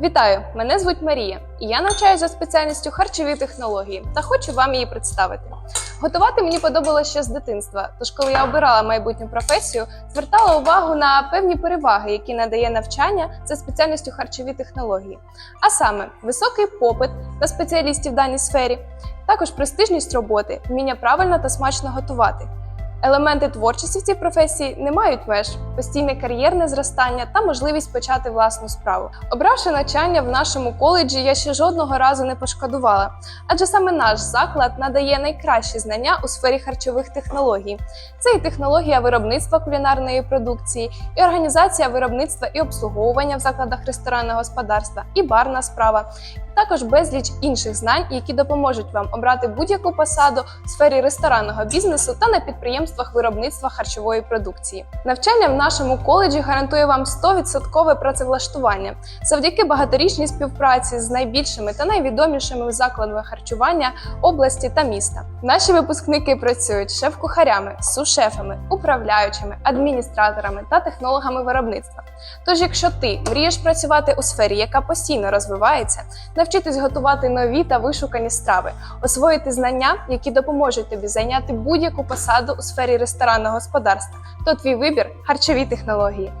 Вітаю! Мене звуть Марія, і я навчаюся за спеціальністю харчові технології та хочу вам її представити. Готувати мені подобалося ще з дитинства, тож коли я обирала майбутню професію, звертала увагу на певні переваги, які надає навчання за спеціальністю харчові технології, а саме високий попит на спеціалістів в даній сфері, також престижність роботи, вміння правильно та смачно готувати. Елементи творчості в цій професії не мають меж, постійне кар'єрне зростання та можливість почати власну справу. Обравши навчання в нашому коледжі, я ще жодного разу не пошкодувала, адже саме наш заклад надає найкращі знання у сфері харчових технологій. Це і технологія виробництва кулінарної продукції, і організація виробництва і обслуговування в закладах ресторанного господарства, і барна справа. Також безліч інших знань, які допоможуть вам обрати будь-яку посаду в сфері ресторанного бізнесу та на підприємствах виробництва харчової продукції. Навчання в нашому коледжі гарантує вам 100% працевлаштування завдяки багаторічній співпраці з найбільшими та найвідомішими закладами харчування області та міста. Наші випускники працюють шеф-кухарями, сушефами, управляючими, адміністраторами та технологами виробництва. Тож, якщо ти мрієш працювати у сфері, яка постійно розвивається, навчитись готувати нові та вишукані страви, освоїти знання, які допоможуть тобі зайняти будь-яку посаду у сфері ресторанного господарства, то твій вибір харчові технології.